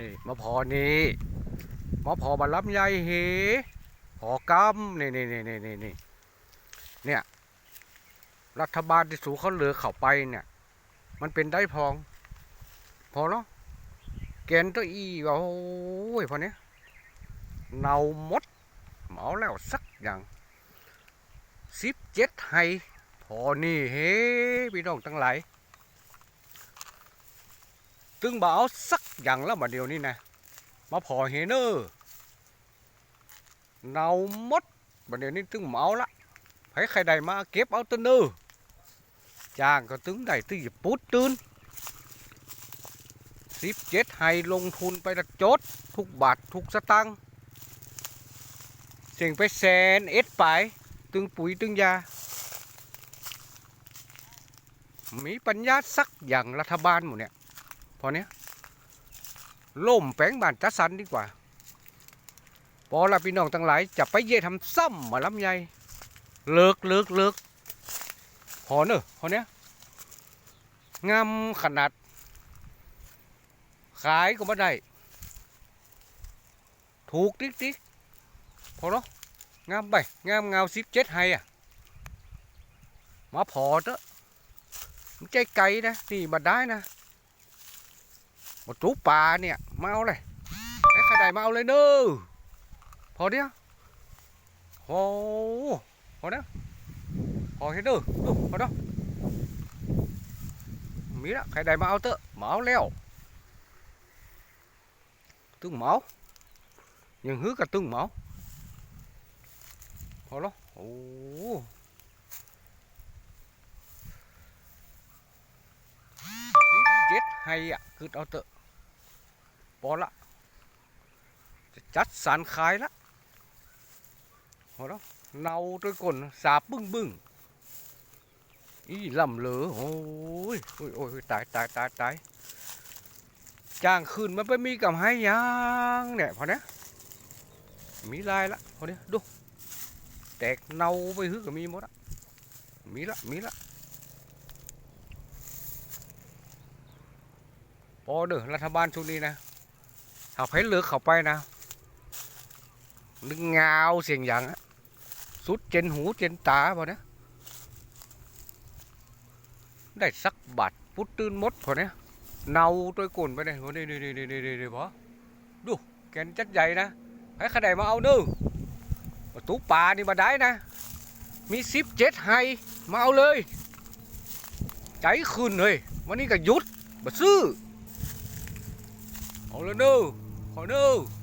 นี่มาพอนี่มาพอบรรลับใหญ่เหพอกำนี่นี่นี่นี่นี่นี่เนี่ย รัฐบาลที่สูเขาเหลือเข้าไปเนี่ย มันเป็นได้พอง พอเนาะแกนตัวอีว่าโอ้ยพอเนี้ยเนาหมดเหมาแล้วสักอย่างสิบเจ็ดไฮพอนี่เฮ้พี่น้องทั้งหลาย ตึงบ่เอาสักอย่างแล้วมาเดียวนี้นะมาพอเฮเนอร์เนาหมดมาเดียวนี้ตึงเหมาละให้ใครใดมาเก็บเอาตัวเนอร์จางก็ตึงได้ตึงอย่ปุดตื่นสิบเจ็ดไฮลงทุนไปละจดทุกบาททุกสตังค์เสียงไปแสนเอ็ดไปตึงปุ๋ยตึงยา มีปัญญาสักอย่างรัฐบาลหมดเนี่ย พอเนี้ยล่มแปลงบ้านจัดสรรดีกว่าพอละพี่น้องทั้งหลายจะไปเย่ทำซ้ำมาลำไยเลิกเลิกเลิกพอเนอะพอเนี้ยงามขนาด ขายก็ไม่ได้ ถูกติ๊กติ๊กพอเนาะงามไปงามเงาสิบเจ็ดไฮอะมาพอเถอะมันใจไก่นะนี่มาได้นะ มาจูปลาเนี่ยมาเอาเลยไอ้ใครได้มาเอาเลยเด้อพอเดียวโอ้พอเด้อพอเห็นเด้อดูพอเด้อมีละใครได้มาเอาเถอะมาเอาแล้วตึงเมายังฮือกับตึงเมาพอแล้วโอ้เจ็ดให้อะคือเอาเถอะพ อละจะจัดสารขายละพอแล้วเนาด้วยกลสาบบึ้งบึ้งอีลำเหลือโอ้ยโอ้ยโอ้ยตายตายตายตายจ้างคืนมันไปมีกับให้ยังเนี่ยพอเนี้ยมีลายละพอเนี้ยดูแตกเนาไปฮึกก็มีหมดอะมีละมีละพอเด้อรัฐบาลชุดนี้นะ ถ้าไผเลือกเข้าไปนะนึกเงาเสียงอย่างสุดเจนหูเจนตาพอนะได้สักบาทพุดตื่นมดพอเนี่ยเนาตัวกลนไปเลยโอ้นี่นี่นี่นี่นี่นี่พอดูแกนจัดใหญ่นะให้ขนาดมาเอาเด้อตู้ป่านี่มาได้นะ มีสิบเจ็ดไฮมาเอาเลย ใจขึ้นเลย วันนี้ก็ยุดมาซื้อ เอาเลยเด้อ ขอเด้อ